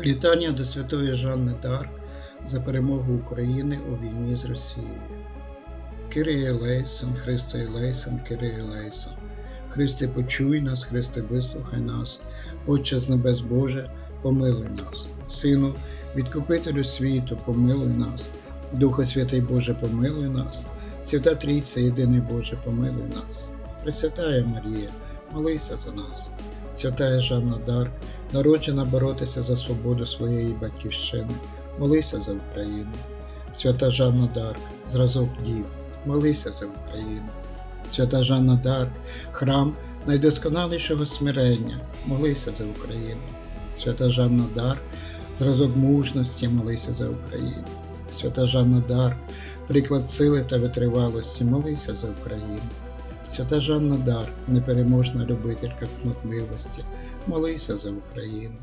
Вітання до Святої Жанни Дарк за перемогу України у війні з Росією. Кириє Лейсон, Христе Лейсон, Кириє Лейсон. Христе, почуй нас, Христе, вислухай нас, Отче з небес Боже, помилуй нас. Сину, відкупителю світу, помилуй нас, Духа Святий Боже, помилуй нас, Свята Трійця, єдиний Боже, помилуй нас. Пресвятая Марія, молися за нас. Святая Жанна Дарк, народжена боротися за свободу своєї батьківщини, молися за Україну. Свята Жанна Дарк, зразок дів, молися за Україну. Свята Жанна Дарк, храм найдосконалішого смирення, молися за Україну. Свята Жанна Дарк, зразок мужності, молися за Україну. Свята Жанна Дарк, приклад сили та витривалості, молися за Україну. Свята Жанна Дарк, непереможна любителька цнотливості, молися за Україну.